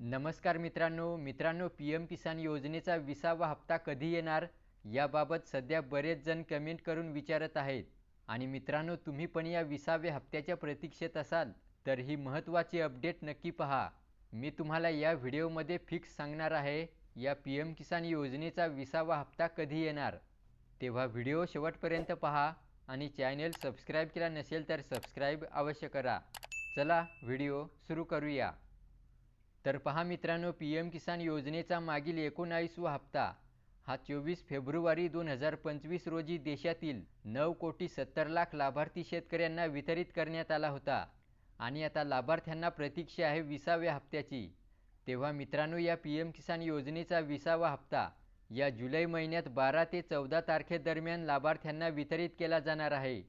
नमस्कार मित्रांनो मित्रांनो पी एम किसान योजनेचा विसावा हप्ता कधी येणार? याबाबत सध्या बरेच जण कमेंट करून विचारत आहेत. आणि मित्रांनो तुम्ही पण या विसाव्या हप्त्याच्या प्रतीक्षेत असाल तर ही महत्त्वाची अपडेट नक्की पहा. मी तुम्हाला या व्हिडिओमध्ये फिक्स सांगणार आहे या पी एम किसान योजनेचा विसावा हप्ता कधी येणार? तेव्हा व्हिडिओ शेवटपर्यंत पहा आणि चॅनेल सबस्क्राईब केला नसेल तर सबस्क्राईब अवश्य करा. चला व्हिडिओ सुरू करूया. तर पहा मित्रांनो पी एम किसान योजनेचा मागील एकोणावीसवा हप्ता हा चोवीस फेब्रुवारी दोन हजार पंचवीस रोजी देशातील नऊ कोटी सत्तर लाख लाभार्थी शेतकऱ्यांना वितरित करण्यात आला होता. आणि आता लाभार्थ्यांना प्रतीक्षा आहे विसाव्या हप्त्याची. तेव्हा मित्रांनो या पी एम किसान योजनेचा विसावा हप्ता या जुलै महिन्यात बारा ते चौदा तारखेदरम्यान लाभार्थ्यांना वितरित केला जाणार आहे.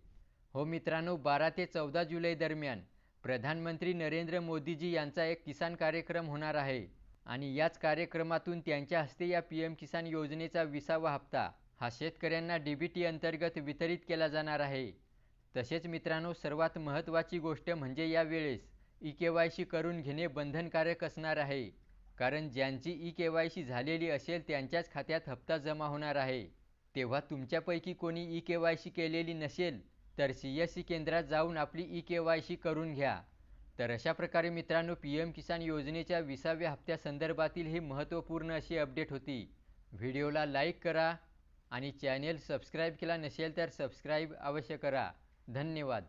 हो मित्रांनो बारा ते चौदा जुलै दरम्यान प्रधानमंत्री नरेंद्र मोदीजी यांचा एक किसान कार्यक्रम होणार आहे आणि याच कार्यक्रमातून त्यांच्या हस्ते या पी एम किसान योजनेचा विसावा हप्ता हा शेतकऱ्यांना डी बी टी अंतर्गत वितरित केला जाणार आहे. तसेच मित्रांनो सर्वात महत्त्वाची गोष्ट म्हणजे यावेळेस ई के वाय सी करून घेणे बंधनकारक असणार आहे. कारण ज्यांची ई के वाय सी झालेली असेल त्यांच्याच खात्यात हप्ता जमा होणार आहे. तेव्हा तुमच्यापैकी कोणी ई के वाय सी केलेली नसेल तर सी एस सी केंद्रात जाऊन आपली ई के वाय सी करून घ्या. तर अशा प्रकारे मित्रांनो पी एम किसान योजनेच्या विसाव्या हप्त्यासंदर्भातील ही महत्त्वपूर्ण अशी अपडेट होती. व्हिडिओला लाईक करा आणि चॅनेल सबस्क्राईब केला नसेल तर सबस्क्राईब अवश्य करा. धन्यवाद.